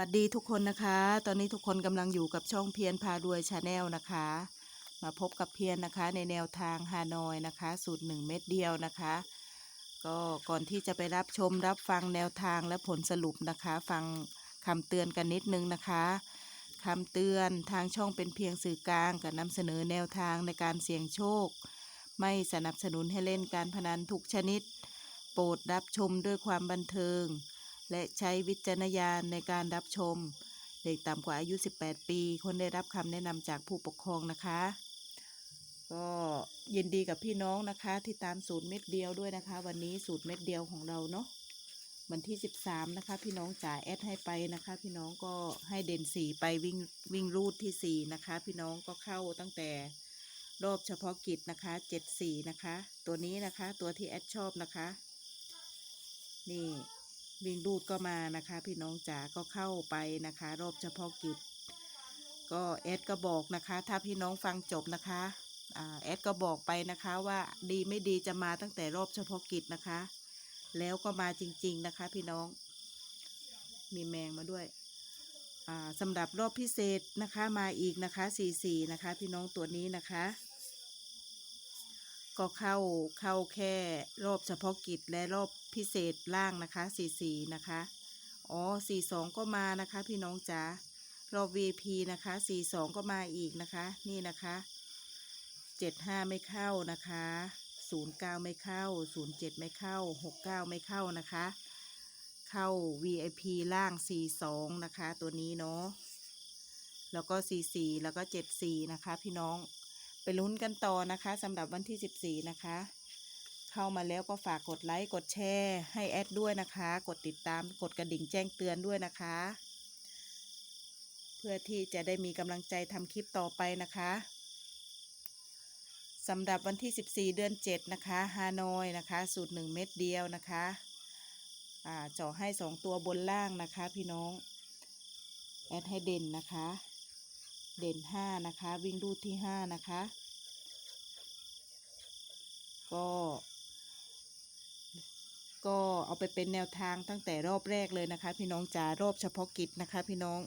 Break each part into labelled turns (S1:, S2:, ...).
S1: วัสดีทุกคนนะคะ ตอนนี้ทุกคนกำลังอยู่กับช่องเพียรพารวยชาแนลนะคะ มาพบกับเพียรนะคะ ในแนวทางฮานอยนะคะ สูตรหนึ่งเม็ดเดียวนะคะ ก็ก่อนที่จะไปรับชมรับฟังแนวทางและผลสรุปนะคะ ฟังคำเตือนกันนิดนึงนะคะคำเตือนทางช่องเป็นเพียงสื่อกลางกับนำเสนอแนวทางในการเสี่ยงโชค ไม่สนับสนุนให้เล่นการพนันทุกชนิด โปรดรับชมด้วยความบันเทิง และใช้วิจารณญาณในการรับชม เด็กต่ำกว่าอายุ 18 ปีคนได้รับคำแนะนำจากผู้ปกครองนะคะ ก็ยินดีกับพี่น้องนะคะที่ตามสูตรเม็ดเดียวด้วยนะคะ วันนี้สูตรเม็ดเดียวของเราเนาะวันที่ 13 นะคะ พี่น้องจ่ายแอดให้ไปนะคะ พี่น้องก็ให้เด่นสีไปวิ่งวิ่งรูดที่ 4 นะคะ พี่น้องก็เข้าตั้งแต่รอบเฉพาะกิจนะคะ 74 นะคะ ตัวนี้นะคะ ตัวที่แอดชอบนะคะ นี่ วิ่งรูดก็มานะคะ พี่น้องจ๋าก็เข้าไปนะคะ รอบเฉพาะกิจ ก็แอดก็บอกนะคะ ถ้าพี่น้องฟังจบนะคะอ่าแอดก็บอกไปนะคะว่าดีไม่ดีจะมาตั้งแต่รอบเฉพาะกิจนะคะ แล้วก็มาจริง ๆนะคะ พี่น้อง มีแมงมาด้วยอ่าสำหรับรอบพิเศษนะคะมาอีกนะคะ 44 นะคะ พี่น้องตัวนี้นะคะ ก็เข้าเข้าแค่รอบเฉพาะกิจและรอบพิเศษล่างนะคะ44นะคะ อ๋อ42ก็มานะคะพี่น้องจ๋ารอบ VP นะคะ42ก็มาอีกนะคะ นี่นะคะ75ไม่เข้านะคะ09ไม่เข้า07ไม่เข้า69ไม่เข้านะคะ เข้า VIP ล่าง42นะคะ ตัวนี้เนาะแล้วก็44แล้วก็74นะคะ พี่น้อง ไปลุ้นกันต่อนะคะสำหรับวันที่ 14 นะคะ เข้ามาแล้วก็ฝากกดไลค์กดแชร์ให้แอดด้วยนะคะ กดติดตามกดกระดิ่งแจ้งเตือนด้วยนะคะ เพื่อที่จะได้มีกำลังใจทำคลิปต่อไปนะคะสำหรับวันที่ 14 เดือน 7 นะคะฮานอยนะคะ สูตร 1 เม็ดเดียวนะคะอ่าเจาะให้ 2 ตัวบนล่างนะคะ พี่น้อง แอดให้เด่นนะคะ เด่นห้านะคะ วิ่งรูดที่ห้านะคะ ก็ก็เอาไปเป็นแนวทางตั้งแต่รอบแรกเลยนะคะ พี่น้องจ๋ารอบเฉพาะกิจนะคะ พี่น้อง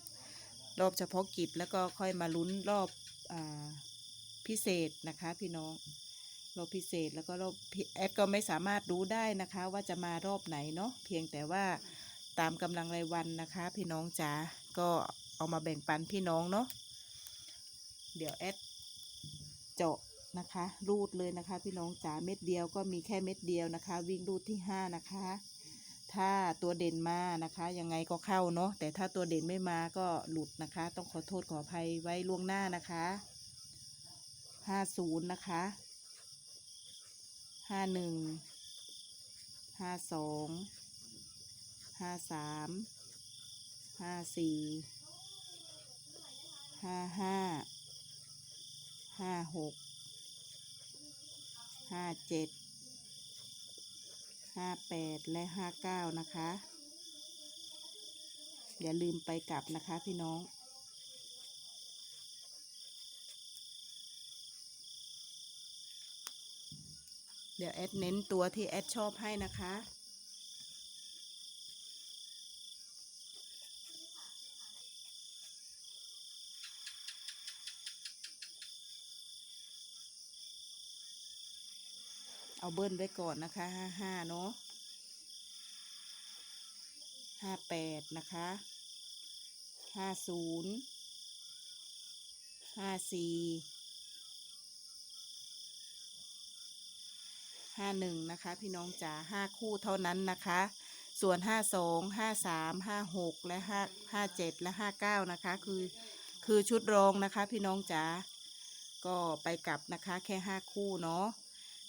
S1: รอบเฉพาะกิจแล้วก็ค่อยมาลุ้นรอบอพิเศษนะคะ พี่น้องรอบพิเศษแล้วก็รอบแอดก็ไม่สามารถรู้ได้นะคะ ว่าจะมารอบไหนเนาะเพียงแต่ว่าตามกำลังรายวันนะคะ พี่น้องจ๋าก็เอามาแบ่งปันพี่น้องเนาะ เดี๋ยวแอดเจาะนะคะ รูดเลยนะคะ พี่น้องจ๋าเม็ดเดียวก็มีแค่เม็ดเดียวนะคะ วิ่งรูดที่ 5 นะคะ ถ้าตัวเด่นมานะคะ ยังไงก็เข้าเนาะแต่ถ้าตัวเด่นไม่มาก็หลุดนะคะ ต้องขอโทษขออภัยไว้ล่วงหน้านะคะ 50 นะคะ 51 52 53 54 55 ห้าหกห้าเจ็ดห้าแปดและห้าเก้านะคะ อย่าลืมไปกลับนะคะพี่น้องเดี๋ยวแอดเน้นตัวที่แอดชอบให้นะคะ เอาเบิ้ลไว้ก่อนนะคะห้าห้าเนาะห้าแปดนะคะห้าศูนย์ห้าสี่ห้าหนึ่งนะคะ พี่น้องจ๋าห้าคู่เท่านั้นนะคะ ส่วนห้าสองห้าสามห้าหกและห้าห้าเจ็ดและห้าเก้านะคะ คือคือชุดรองนะคะ พี่น้องจ๋าก็ไปกลับนะคะ แค่ห้าคู่เนาะ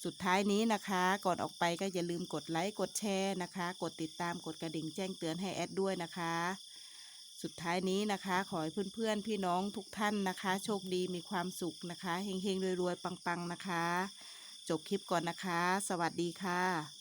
S1: สุดท้ายนี้นะคะ ก่อนออกไปก็อย่าลืมกดไลค์กดแชร์นะคะ กดติดตามกดกระดิ่งแจ้งเตือนให้แอดด้วยนะคะ สุดท้ายนี้นะคะ ขอให้เพื่อนๆพี่น้องทุกท่านนะคะ โชคดีมีความสุขนะคะเฮงๆรวยๆปังๆนะคะ จบคลิปก่อนนะคะ สวัสดีค่ะ